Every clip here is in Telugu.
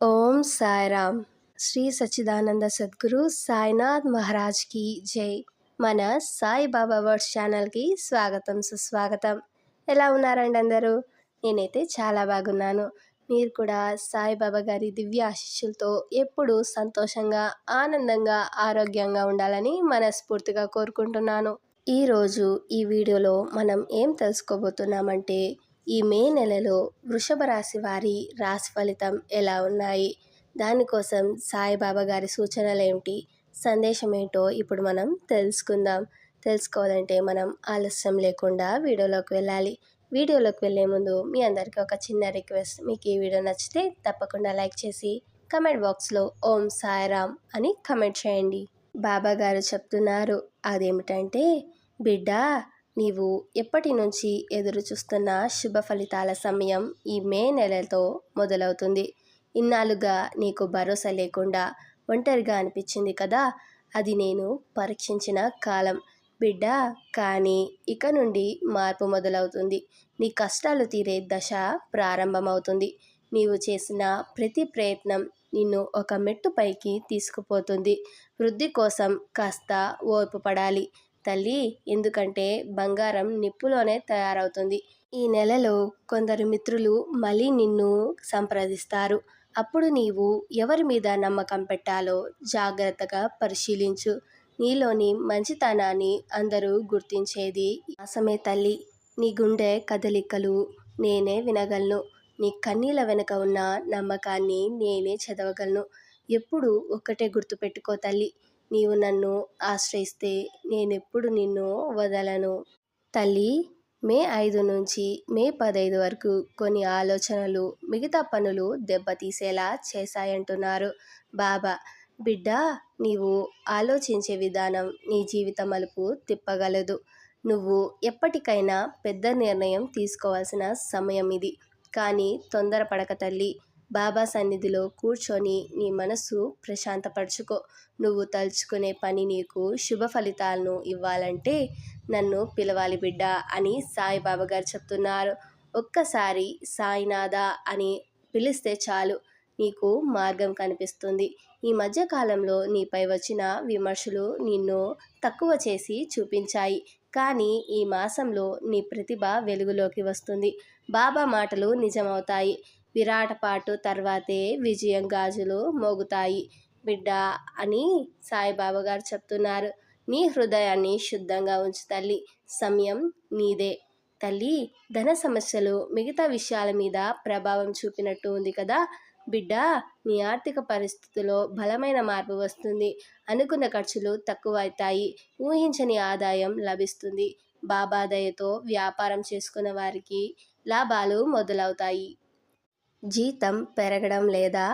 ఓం సాయిరామ్. శ్రీ సచ్చిదానంద సద్గురు సాయినాథ్ మహారాజ్కి జై. మన సాయిబాబా వర్డ్స్ ఛానల్కి స్వాగతం సుస్వాగతం. ఎలా ఉన్నారండి అందరూ? నేనైతే చాలా బాగున్నాను. మీరు కూడా సాయిబాబా గారి దివ్య ఆశీస్సులతో ఎప్పుడూ సంతోషంగా ఆనందంగా ఆరోగ్యంగా ఉండాలని మనస్ఫూర్తిగా కోరుకుంటున్నాను. ఈరోజు ఈ వీడియోలో మనం ఏం తెలుసుకోబోతున్నామంటే ఈ మే నెలలో వృషభ రాశి వారి రాశి ఫలితం ఎలా ఉన్నాయి? దానికోసం సాయిబాబా గారి సూచనలు ఏమిటి? సందేశం ఏంటో ఇప్పుడు మనం తెలుసుకుందాం. తెలుసుకోవాలంటే మనం ఆలస్యం లేకుండా వీడియోలోకి వెళ్ళాలి. వీడియోలోకి వెళ్ళే ముందు మీ అందరికీ ఒక చిన్న రిక్వెస్ట్. మీకు ఈ వీడియో నచ్చితే తప్పకుండా లైక్ చేసి కమెంట్ బాక్స్లో ఓం సాయిరామ్ అని కమెంట్ చేయండి. బాబా గారు చెప్తున్నారు అదేమిటంటే బిడ్డ నీవు ఎప్పటి నుంచి ఎదురు చూస్తున్న శుభ ఫలితాల సమయం ఈ మే నెలతో మొదలవుతుంది. ఇన్నాళ్ళుగా నీకు భరోసా లేకుండా ఒంటరిగా అనిపించింది కదా? అది నేను పరీక్షించిన కాలం. బిడ్డ కానీ ఇక నుండి మార్పు మొదలవుతుంది. నీ కష్టాలు తీరే దశ ప్రారంభమవుతుంది. నీవు చేసిన ప్రతి ప్రయత్నం నిన్ను ఒక మెట్టు పైకి తీసుకుపోతుంది. వృద్ధి కోసం కాస్త ఓర్పు పడాలి తల్లి ఎందుకంటే బంగారం నిప్పులోనే తయారవుతుంది. ఈ నెలలో కొందరు మిత్రులు మళ్ళీ నిన్ను సంప్రదిస్తారు. అప్పుడు నీవు ఎవరి మీద నమ్మకం పెట్టాలో జాగ్రత్తగా పరిశీలించు. నీలోని మంచితనాన్ని అందరూ గుర్తించేది మాసమే తల్లి. నీ గుండె కదలికలు నేనే వినగలను. నీ కన్నీల వెనుక ఉన్న నమ్మకాన్ని నేనే చదవగలను. ఎప్పుడు ఒక్కటే గుర్తుపెట్టుకో తల్లి. నీవు నన్ను ఆశ్రయిస్తే నేనెప్పుడు నిన్ను వదలను. తల్లి మే ఐదు నుంచి మే పదైదు వరకు కొన్ని ఆలోచనలు మిగతా పనులు దెబ్బతీసేలా చేశాయంటున్నారు. బాబా బిడ్డ నీవు ఆలోచించే విధానం నీ జీవిత మలుపు తిప్పగలదు. నువ్వు ఎప్పటికైనా పెద్ద నిర్ణయం తీసుకోవాల్సిన సమయం ఇది కానీ తొందరపడక తల్లి బాబా సన్నిధిలో కూర్చొని నీ మనసు ప్రశాంతపరచుకో. నువ్వు తలుచుకునే పని నీకు శుభ ఫలితాలను ఇవ్వాలంటే నన్ను పిలవాలి బిడ్డ అని సాయిబాబా గారు చెప్తున్నారు. ఒక్కసారి సాయినాథ అని పిలిస్తే చాలు నీకు మార్గం కనిపిస్తుంది. ఈ మధ్యకాలంలో నీపై వచ్చిన విమర్శలు నిన్ను తక్కువ చేసి చూపించాయి. కానీ ఈ మాసంలో నీ ప్రతిభ వెలుగులోకి వస్తుంది. బాబా మాటలు నిజమవుతాయి. విరాటపాటు తర్వాతే విజయం గాజులు మోగుతాయి. బిడ్డ అని సాయిబాబా గారు చెప్తున్నారు. నీ హృదయాన్ని శుద్ధంగా ఉంచు తల్లి. సమయం నీదే. తల్లి ధన సమస్యలు మిగతా విషయాల మీద ప్రభావం చూపినట్టు ఉంది కదా. బిడ్డ నీ ఆర్థిక పరిస్థితిలో బలమైన మార్పు వస్తుంది. అనుకున్న ఖర్చులు తక్కువ అవుతాయి ఊహించని ఆదాయం లభిస్తుంది. బాబా దయతో వ్యాపారం చేసుకున్న వారికి లాభాలు మొదలవుతాయి. జీతం పెరగడం లేదా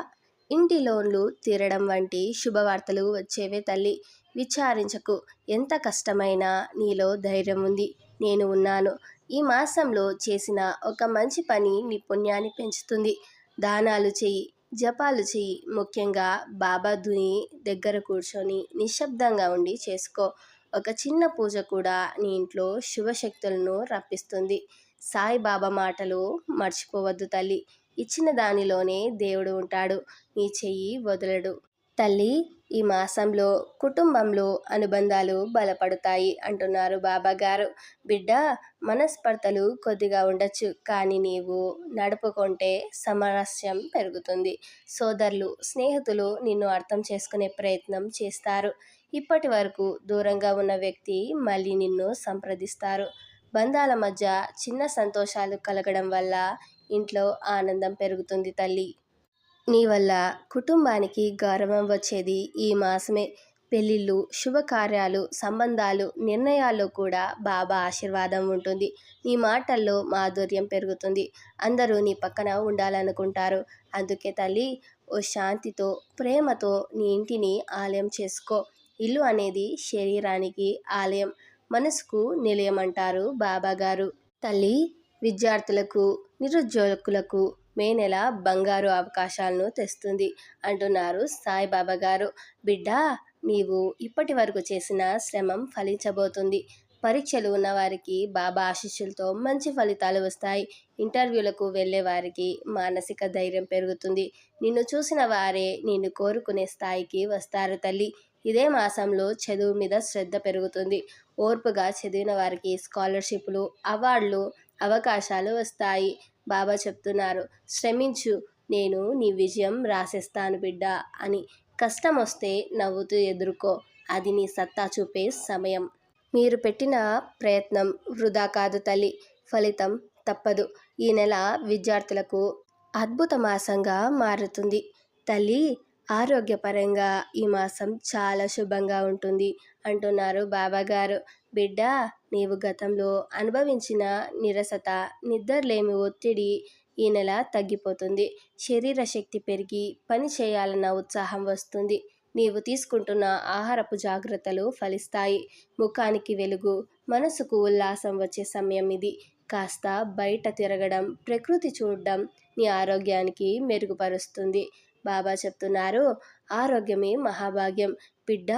ఇంటి లోన్లు తీరడం వంటి శుభవార్తలు వచ్చేవే తల్లి. విచారించకు. ఎంత కష్టమైనా నీలో ధైర్యం ఉంది. నేను ఉన్నాను. ఈ మాసంలో చేసిన ఒక మంచి పని నీ పుణ్యాన్ని పెంచుతుంది. దానాలు చెయ్యి జపాలు చెయ్యి. ముఖ్యంగా బాబా ధుని దగ్గర కూర్చొని నిశ్శబ్దంగా ఉండి చేసుకో. ఒక చిన్న పూజ కూడా నీ ఇంట్లో శుభశక్తులను రప్పిస్తుంది. సాయిబాబా మాటలు మర్చిపోవద్దు తల్లి. ఇచ్చిన దానిలోనే దేవుడు ఉంటాడు. నీ చెయ్యి వదలడు. తల్లి ఈ మాసంలో కుటుంబంలో అనుబంధాలు బలపడతాయి అంటున్నారు బాబా గారు బిడ్డ మనస్పర్ధలు కొద్దిగా ఉండొచ్చు కానీ నీవు నడుపుకుంటే సమరస్యం పెరుగుతుంది. సోదరులు స్నేహితులు నిన్ను అర్థం చేసుకునే ప్రయత్నం చేస్తారు. ఇప్పటి వరకు దూరంగా ఉన్న వ్యక్తి మళ్ళీ నిన్ను సంప్రదిస్తారు. బంధాల మధ్య చిన్న సంతోషాలు కలగడం వల్ల ఇంట్లో ఆనందం పెరుగుతుంది తల్లి. నీ వల్ల కుటుంబానికి గౌరవం వచ్చేది ఈ మాసమే. పెళ్ళిళ్ళు శుభకార్యాలు సంబంధాలు నిర్ణయాల్లో కూడా బాబా ఆశీర్వాదం ఉంటుంది. నీ మాటల్లో మాధుర్యం పెరుగుతుంది. అందరూ నీ పక్కన ఉండాలనుకుంటారు. అందుకే తల్లి ఓ శాంతితో ప్రేమతో నీ ఇంటిని ఆలయం చేసుకో. ఇల్లు అనేది శరీరానికి ఆలయం. మనసుకు నిలయం అంటారు బాబా గారు తల్లి విద్యార్థులకు నిరుద్యోగులకు మే నెల బంగారు అవకాశాలను తెస్తుంది అంటున్నారు సాయిబాబా గారు. బిడ్డ నీవు ఇప్పటి వరకు చేసిన శ్రమం ఫలించబోతుంది. పరీక్షలు ఉన్నవారికి బాబా ఆశీస్సులతో మంచి ఫలితాలు వస్తాయి. ఇంటర్వ్యూలకు వెళ్ళే వారికి మానసిక ధైర్యం పెరుగుతుంది. నిన్ను చూసిన వారే నిన్ను కోరుకునే స్థాయికి వస్తారు తల్లి. ఇదే మాసంలో చదువు మీద శ్రద్ధ పెరుగుతుంది. ఓర్పుగా చదివిన వారికి స్కాలర్షిప్లు అవార్డులు అవకాశాలు వస్తాయి. బాబా చెప్తున్నారు. శ్రమించు. నేను నీ విజయం రాసేస్తాను బిడ్డ అని. కష్టం వస్తే నవ్వుతూ ఎదుర్కో. అది నీ సత్తా చూపే సమయం. మీరు పెట్టిన ప్రయత్నం వృధా కాదు తల్లి. ఫలితం తప్పదు. ఈ నెల విద్యార్థులకు అద్భుత మాసంగా మారుతుంది. తల్లి ఆరోగ్యపరంగా ఈ మాసం చాలా శుభంగా ఉంటుంది. అంటున్నారు బాబాగారు. బిడ్డ నీవు గతంలో అనుభవించిన నిరసత నిద్రలేమి ఒత్తిడి ఈ నెల తగ్గిపోతుంది. శరీర శక్తి పెరిగి పని చేయాలన్న ఉత్సాహం వస్తుంది. నీవు తీసుకుంటున్న ఆహారపు జాగ్రత్తలు ఫలిస్తాయి. ముఖానికి వెలుగు మనసుకు ఉల్లాసం వచ్చే సమయం ఇది. కాస్త బయట తిరగడం ప్రకృతి చూడడం నీ ఆరోగ్యానికి మెరుగుపరుస్తుంది. బాబా చెప్తున్నారు. ఆరోగ్యమే మహాభాగ్యం. బిడ్డ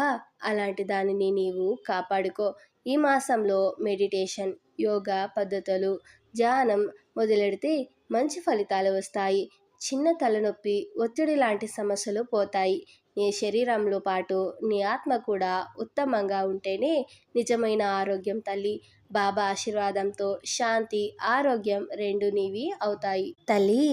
అలాంటి దానిని నీవు కాపాడుకో. ఈ మాసంలో మెడిటేషన్ యోగా పద్ధతులు ధ్యానం మొదలెడితే మంచి ఫలితాలు వస్తాయి. చిన్న తలనొప్పి ఒత్తిడి లాంటి సమస్యలు పోతాయి. నీ శరీరంలో పాటు నీ ఆత్మ కూడా ఉత్తమంగా ఉంటేనే నిజమైన ఆరోగ్యం తల్లి. బాబా ఆశీర్వాదంతో శాంతి ఆరోగ్యం రెండు నీవి అవుతాయి. తల్లి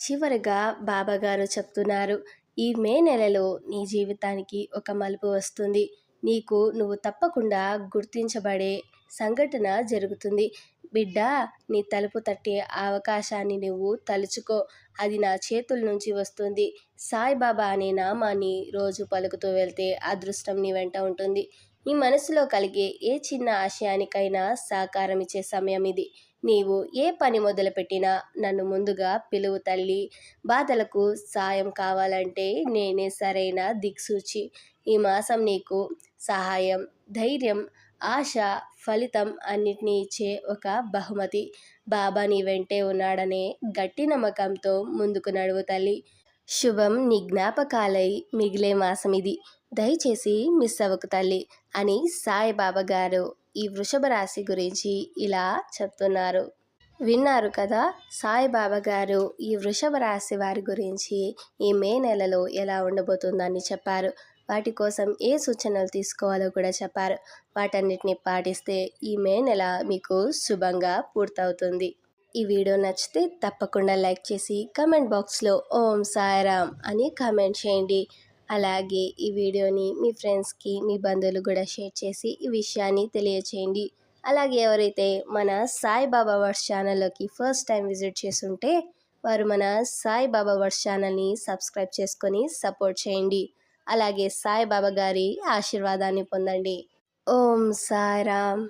చివరిగా బాబాగారు చెప్తున్నారు ఈ మే నెలలో నీ జీవితానికి ఒక మలుపు వస్తుంది. నీకు నువ్వు తప్పకుండా గుర్తించబడే సంఘటన జరుగుతుంది. బిడ్డ నీ తలుపు తట్టే అవకాశాన్ని నువ్వు తలుచుకో. అది నా చేతుల నుంచి వస్తుంది. సాయిబాబా అనే నామాన్ని రోజు పలుకుతూ వెళ్తే అదృష్టం నీ వెంట ఉంటుంది. నీ మనసులో కలిగే ఏ చిన్న ఆశయానికైనా సహకారం ఇచ్చే సమయం ఇది. నీవు ఏ పని మొదలుపెట్టినా నన్ను ముందుగా పిలువు తల్లి. బాధలకు సాయం కావాలంటే నేనే సరైన దిక్సూచి. ఈ మాసం నీకు సహాయం ధైర్యం ఆశ ఫలితం అన్నిటినీ ఇచ్చే ఒక బహుమతి. బాబా నీ వెంటే ఉన్నాడనే గట్టి నమ్మకంతో ముందుకు నడువు తల్లి. శుభం నీ జ్ఞాపకాలై మిగిలే మాసం ఇది దయచేసి మిస్ అవ్వకు తల్లి అని సాయిబాబా గారు ఈ వృషభ రాశి గురించి ఇలా చెప్తున్నారు. విన్నారు కదా సాయిబాబా గారు ఈ వృషభ రాశి వారి గురించి ఈ మే నెలలో ఎలా ఉండబోతుందని చెప్పారు. వాటి కోసం ఏ సూచనలు తీసుకోవాలో కూడా చెప్పారు. వాటన్నిటిని పాటిస్తే ఈ మే నెల మీకు శుభంగా పూర్తవుతుంది. ఈ వీడియో నచ్చితే తప్పకుండా లైక్ చేసి కమెంట్ బాక్స్లో ఓం సాయిరామ్ అని కామెంట్ చేయండి. అలాగే ఈ వీడియోని మీ ఫ్రెండ్స్కి మీ బంధువులు కూడా షేర్ చేసి ఈ విషయాన్ని తెలియచేయండి. అలాగే ఎవరైతే మన సాయిబాబా వర్డ్స్ ఛానల్లోకి ఫస్ట్ టైం విజిట్ చేస్తుంటే వారు మన సాయిబాబా వర్డ్స్ ఛానల్ని సబ్స్క్రైబ్ చేసుకొని సపోర్ట్ చేయండి. అలాగే సాయిబాబా గారి ఆశీర్వాదాన్ని పొందండి. ఓం సాయిరామ్.